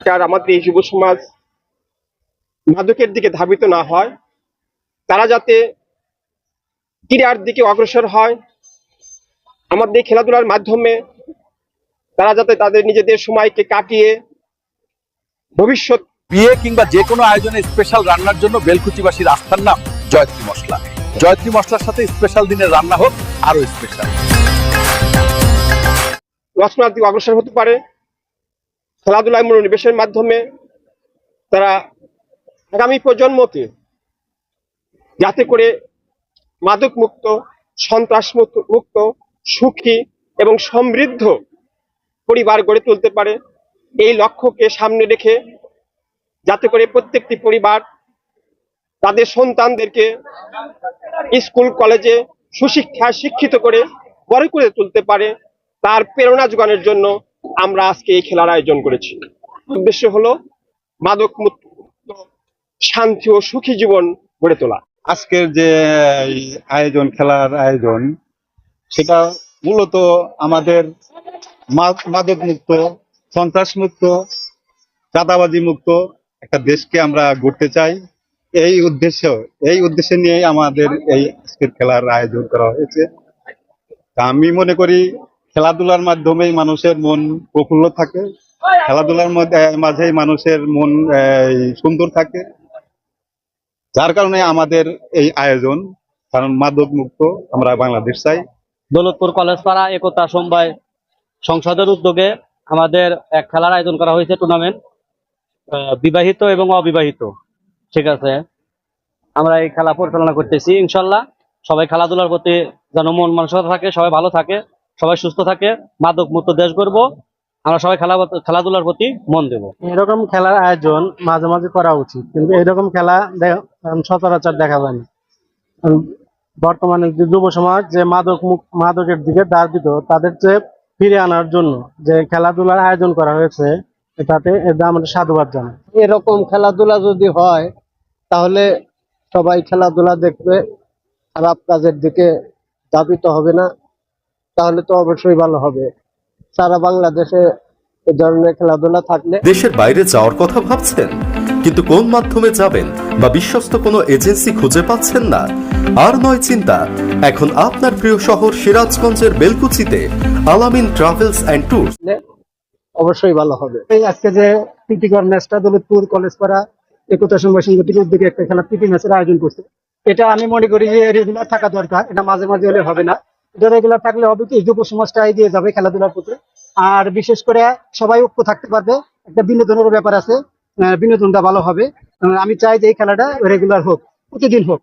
আর আমাদের এই যুব সমাজ মাদকের দিকে ধাবিত না হয় তারা যাতে ক্রীড়ার দিকে অগ্রসর হয় আমাদের এই খেলাধুলার মাধ্যমে তারা যাতে তাদের নিজেদের সময়কে কাটিয়ে ভবিষ্যৎ বিয়ে কিংবা যে কোনো আয়োজনে স্পেশাল রান্নার জন্য বেলকুচিবাসীর আস্থার নাম জয়ত্রী মশলা। জয়ত্রী মশলার সাথে স্পেশাল দিনের রান্না হোক আরও স্পেশাল রচনার দিকে অগ্রসর হতে পারে। খেলাধুলায় মনোনিবেশের মাধ্যমে তারা আগামী প্রজন্মকে যাতে করে মাদক মুক্ত সন্ত্রাস মুক্ত- সুখী এবং সমৃদ্ধ পরিবার গড়ে তুলতে পারে। এই লক্ষ্যকে সামনে রেখে যাতে করে প্রত্যেকটি পরিবার তাদের সন্তানদেরকে স্কুল, কলেজে সুশিক্ষায় শিক্ষিত করে বড় করে তুলতে পারে, তার প্রেরণা যোগানোর জন্য আমরা আজকে এই খেলার আয়োজন করেছি। উদ্দেশ্য হলো মাদক মুক্ত, শান্তি ও সুখী জীবন গড়ে তোলা। আজকের যে আয়োজন, খেলার আয়োজন, সেটা মূলত আমাদের মাদক মুক্ত, সন্ত্রাস মুক্ত, চাঁদাবাজি মুক্ত একটা দেশকে আমরা গড়তে চাই। এই উদ্দেশ্য এই উদ্দেশ্য নিয়ে আমাদের এই আজকের খেলার আয়োজন করা হয়েছে। আমি মনে করি খেলাধুলার মাধ্যমেই মানুষের মন প্রফুল্ল থাকে। খেলাধুলার মধ্যে, মাঝেই মানুষের মন সুন্দর থাকে। যার কারণে আমাদের এই আয়োজন, কারণ মাদক মুক্ত আমরা বাংলাদেশ চাই। দৌলতপুর কলেজ পাড়া একতা সমবায় সংসদের উদ্যোগে আমাদের এক খেলার আয়োজন করা হয়েছে টুর্নামেন্ট বিবাহিত এবং অবিবাহিত। ঠিক আছে? আমরা এই খেলা পরিচালনা করতেছি, ইনশাল্লাহ। সবাই খেলাধুলার প্রতি যেন মন মানসিকতা থাকে, সবাই ভালো থাকে। সবাই সুস্থ থাকে মাদক মুক্ত দেশ গড়ব আমরা সবাই খেলা খেলাধুলার প্রতি মন দেব। এরকম খেলার আয়োজন মাঝে মাঝে করা উচিত কিন্তু এরকম খেলা সচরাচর দেখা যায় না। বর্তমানে যে যুব সমাজ যে মাদক মাদকের দিকে দাবিত তাদের যে ফিরে আনার জন্য যে খেলাধুলার আয়োজন করা হয়েছে তাতে এদের আমাদের সাধুবাদ জানাই এরকম খেলাধুলা যদি হয় তাহলে সবাই খেলাধুলা দেখবে খারাপ কাজের দিকে ধাবিত হবে না। তাহলে তো অবশ্যই ভালো হবে। সারা বাংলাদেশে এ ধরনের খেলাধুলা থাকলে দেশের বাইরে যাওয়ার কথা ভাবছেন কিন্তু কোন মাধ্যমে যাবেন বা বিশ্বস্ত কোনো এজেন্সি খুঁজে পাচ্ছেন না? আর নয় চিন্তা এখন আপনার প্রিয় শহর সিরাজগঞ্জের বেলকুচিতে আলামিন ট্রাভেলস অ্যান্ড ট্যুরস। অবশ্যই ভালো হবে। এই আজকে যে প্রীতিকর ম্যাচটা দৌলতপুর কলেজ পাড়া একতা সমবায় সমিতির উদ্যোগে একটা খেলা প্রীতি ম্যাচের আয়োজন করছে। এটা আমি মনে করি যে রেগুলার থাকা দরকার এটা মাঝে মাঝে হলে হবে না। এটা রেগুলার থাকলে হবে কি যুব সমাজটা এগিয়ে যাবে খেলাধুলার প্রতি। আর বিশেষ করে সবাই ঐক্য থাকতে পারবে, একটা বিনোদনের ব্যাপার আছে বিনোদনটা ভালো হবে। আমি চাই যে এই খেলাটা রেগুলার হোক, প্রতিদিন হোক।